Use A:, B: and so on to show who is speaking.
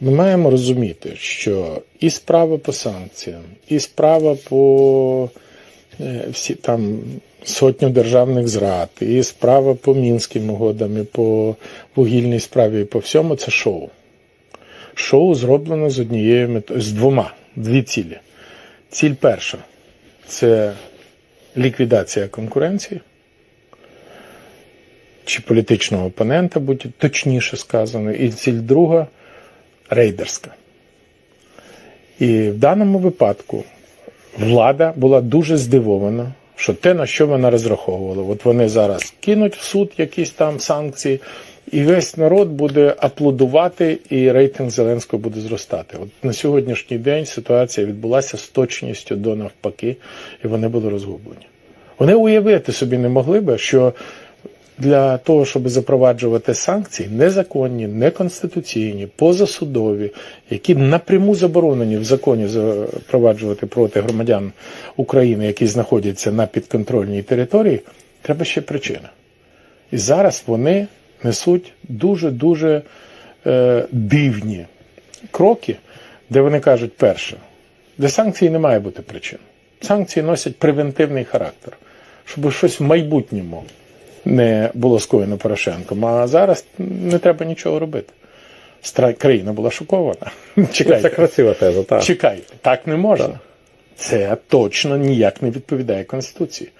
A: Ми маємо розуміти, що і справа по санкціям, і справа по е, всі там сотню державних зрад, і справа по мінським угодам, і по вугільній справі, і по всьому це шоу. Шоу зроблено з однією метою, з двома, дві цілі. Ціль перша це ліквідація конкуренції чи політичного опонента, будь точніше сказано, і ціль друга рейдерська. І в даному випадку влада була дуже здивована, що те, на що вона розраховувала, от вони зараз кинуть в суд якісь там санкції, і весь народ буде аплодувати, і рейтинг Зеленського буде зростати. От на сьогоднішній день ситуація відбулася з точністю до навпаки, і вони були розгублені. Вони уявити собі не могли би, що для того, щоб запроваджувати санкції, незаконні, неконституційні, позасудові, які напряму заборонені в законі запроваджувати проти громадян України, які знаходяться на підконтрольній території, треба ще причина. І зараз вони несуть дуже-дуже е, дивні кроки, де вони кажуть, перше, для санкцій не має бути причин. Санкції носять превентивний характер, щоб щось в майбутньому не було скоєно Порошенком. А зараз не треба нічого робити. Стра... Країна була шокована.
B: Це
A: Чекайте,
B: красива теза, так.
A: чекайте, так не можна. Це точно ніяк не відповідає Конституції.